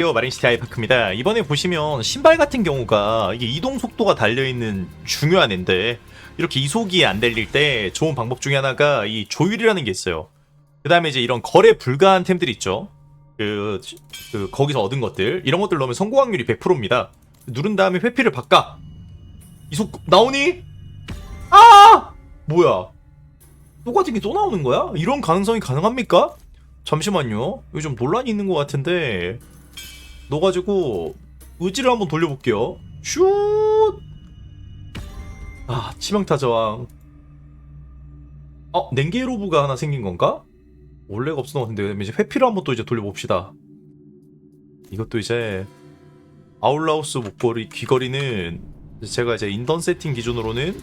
안녕하세요 마린시티 아이파크입니다. 이번에 보시면 신발 같은 경우가 이게 이동 속도가 달려있는 중요한 앤데 이렇게 이속이 안 달릴 때 좋은 방법 중에 하나가 이 조율이라는 게 있어요. 그 다음에 이제 이런 거래 불가한 템들 있죠. 그, 그 거기서 얻은 것들. 이런 것들 넣으면 성공 확률이 100%입니다. 누른 다음에 회피를 바꿔. 이속 나오니? 아! 뭐야? 똑같은 게 또 나오는 거야? 이런 가능성이 가능합니까? 잠시만요. 여기 좀 논란이 있는 것 같은데 넣어가지고 의지를 한번 돌려볼게요. 슛! 아 치명타 저항. 어 냉게로브가 하나 생긴 건가? 원래가 없었던 것 같은데 이제 회피를 한번 또 이제 돌려봅시다. 이것도 이제 아울라우스 목걸이 귀걸이는 제가 이제 인던 세팅 기준으로는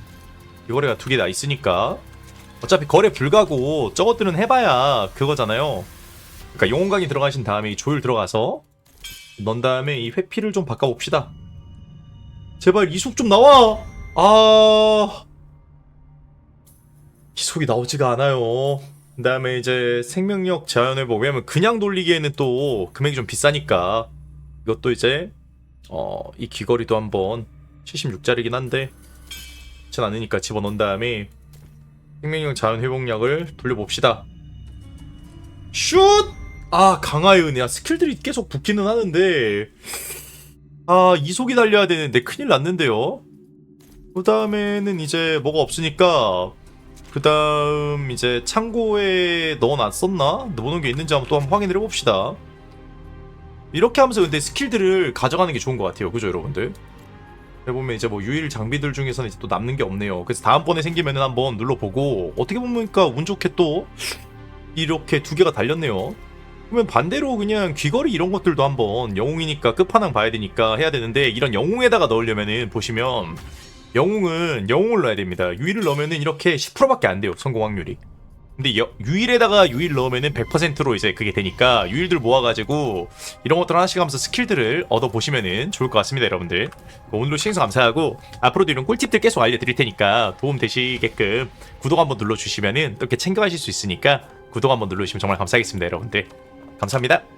귀걸이가 두개다 있으니까 어차피 거래 불가고 저것들은 해봐야 그거잖아요. 그러니까 영혼강이 들어가신 다음에 이 조율 들어가서 넣은 다음에 이 회피를 좀 바꿔봅시다. 제발 이속 좀 나와! 아. 이속이 나오지가 않아요. 그 다음에 이제 생명력 재현회복. 왜냐면 그냥 돌리기에는 또 금액이 좀 비싸니까. 이것도 이제, 어, 이 귀걸이도 한번 76짜리긴 한데, 그렇진 않으니까 집어넣은 다음에 생명력 자연회복약을 돌려봅시다. 슛! 아 은혜야 스킬들이 계속 붙기는 하는데. 아 이속이 달려야 되는데 큰일 났는데요. 그 다음에는 이제 뭐가 없으니까. 그 다음 이제 창고에 넣어놨었나? 넣어놓은 게 있는지 한번 또 한번 확인을 해봅시다. 이렇게 하면서 근데 스킬들을 가져가는 게 좋은 것 같아요. 그죠 여러분들? 해보면 이제 뭐 유일 장비들 중에서는 이제 또 남는 게 없네요. 그래서 다음번에 생기면은 한번 눌러보고 어떻게 보니까 운 좋게 또 이렇게 두 개가 달렸네요 그러면 반대로 그냥 귀걸이 이런 것들도 한번 영웅이니까 끝판왕 봐야 되니까 해야 되는데 이런 영웅에다가 넣으려면은 보시면 영웅은 영웅을 넣어야 됩니다. 유일을 넣으면은 이렇게 10%밖에 안 돼요. 성공 확률이. 근데 여- 유일에다가 유일 넣으면은 100%로 이제 그게 되니까 유일들 모아가지고 이런 것들 하나씩 하면서 스킬들을 얻어 보시면은 좋을 것 같습니다, 여러분들. 오늘도 시청해서 감사하고 앞으로도 이런 꿀팁들 계속 알려드릴 테니까 도움 되시게끔 구독 한번 눌러주시면은 또 이렇게 챙겨가실 수 있으니까 구독 한번 눌러주시면 정말 감사하겠습니다, 여러분들. 감사합니다.